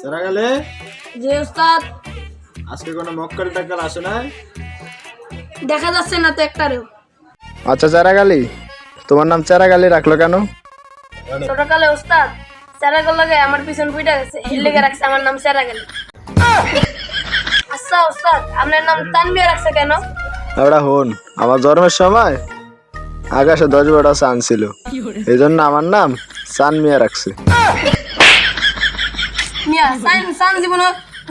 সারা গেলে? যে ওস্তাদ আজকে কোনো মক্কেল টাক্কাল আসে না দেখা যাচ্ছে না তো একটারেও। আচ্ছা চারাগালি তোমার নাম চারাগালি রাখল কেন? ছোটকালে ওস্তাদ স্যারাগেল লাগে আমার পিছন পুইটা গেছে এর লেগে রাখছে আমার নাম স্যারাগেল আচ্ছা ওস্তাদ আপনার নাম তানবিয়া রাখছে কেন? ওটা হন আমার জন্মের সময় আকাশে দশ বড় চান ছিল। এই জন্য আমার নাম চান মিয়া রাখছে। মিয়া সাইন সান জীবন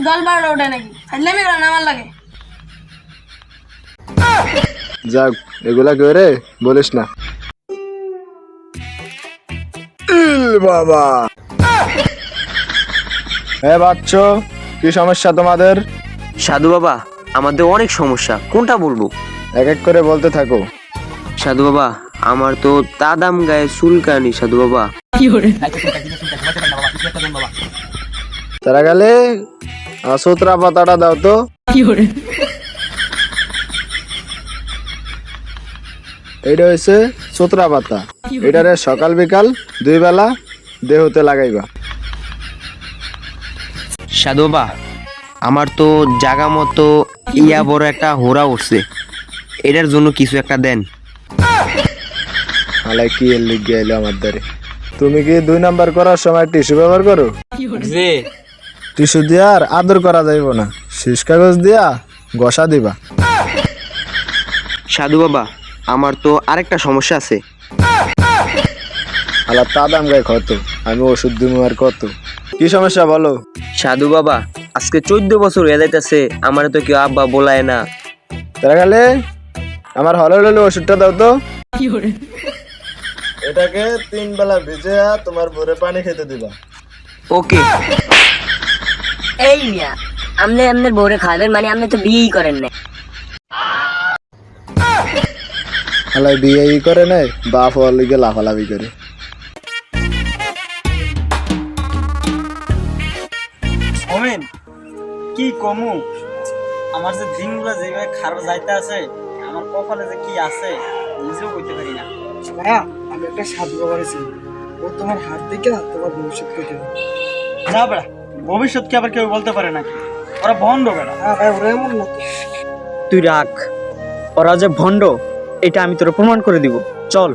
দল বারোটা ওঠে নাকি ফাইলামি করেন আমার লাগে যাক এগুলা কেউ রে বলিস না। ইল বাবা। হ্যাঁ বাচ্চ কি সমস্যা তোমাদের? সাধু বাবা আমাদের অনেক সমস্যা। কোনটা বলব? এক এক করে বলতে থাকো। সাধু বাবা আমার তো তাদাম গায়ে চুলকানি সাধু বাবা। তারা গেলে সুতরা পাতাটা দাও তো। এইটা হয়েছে সুতরা পাতা। এটারে সকাল বিকাল দুই বেলা দেহতে লাগাইবা। সাধু বাবা আমার তো জাগা মতো ইয়া বড় একটা হোরা উঠছে। এটার জন্য কিছু একটা দেন। আলাই কি লিগে এলো আমার দ্বারে? তুমি কি দুই নাম্বার করার সময় টিস্যু ব্যবহার করো? যে টিস্যু দিয়া আর আদর করা যাইব না। শীষ কাগজ দিয়া গসা দিবা। সাধু বাবা আমার তো আরেকটা সমস্যা আছে। আলা তা দাম গায়ে কত? আমি ওষুধ দিব আর কত? কি সমস্যা বলো? সাধু বাবা আজকে চোদ্দ বছর হয়ে যাইতেছে আমার তো কেউ আব্বা বলায় না। তারা গেলে আমার হলে হলে ওষুধটা দাও তো। এটাকে তিন বেলা ভিজে তোমার ভোরে পানি খেতে দিবা। ওকে। এই মিয়া আপনি আপনার বউরে খাওয়াবেন মানে আপনি তো বিয়েই করেন না আলাই বিয়ে করে নাই বাপ হওয়ার লিগে লাফালাফি করে। ওমেন কি কমু? আমার যে দিনগুলো যেভাবে খারাপ যাইতে আছে আমার কপালে যে কি আছে নিজেও করতে পারি না। ভাইয়া আমি একটা সাধু বাবার ও তোমার হাত দেখে তোমার ভবিষ্যৎ কেটে না বেড়া ভবিষ্যৎ কি আবার কেউ বলতে পারে নাকি? ওরা ভণ্ড বেড়া। হ্যাঁ তুই রাখ ওরা যে ভণ্ড এটা আমি তোর প্রমাণ করে দিব। চল।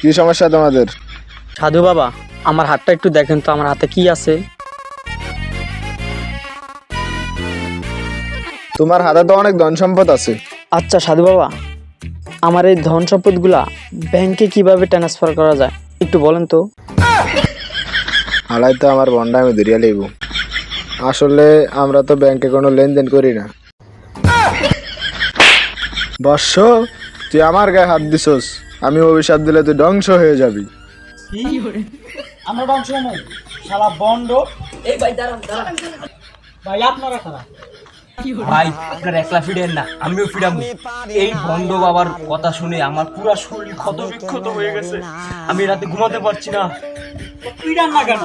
কি সমস্যা তোমাদের? সাধু বাবা আমার হাতটা একটু দেখেন তো আমার হাতে কি আছে? তোমার হাতে তো অনেক ধন সম্পদ আছে। আচ্ছা সাধু বাবা আমার এই ধন সম্পদগুলা ব্যাংকে কীভাবে ট্রান্সফার করা যায়? একটু বলেন তো। আলাই তো আমার বন্ডা আমি ধরিয়া লইব। আসলে আমরা তো ব্যাংকে কোনো লেনদেন করি না। বর্ষ তুই আমার গায়ে হাত দিছস আমি অভিশাপ দিলে তুই ধ্বংস হয়ে যাবি। আমরা ধ্বংস নই শালা বন্ড এই ভাই দাঁড়ান দাঁড়ান। ভাই আপনারা খারাপ ভাই আপনার একলা ফিডেন না আমিও ফিরাবো এই বন্ধ বাবার কথা শুনে আমার পুরো শরীর ক্ষত বিক্ষত হয়ে গেছে আমি রাতে ঘুমাতে পারছি না ফিরান না কেন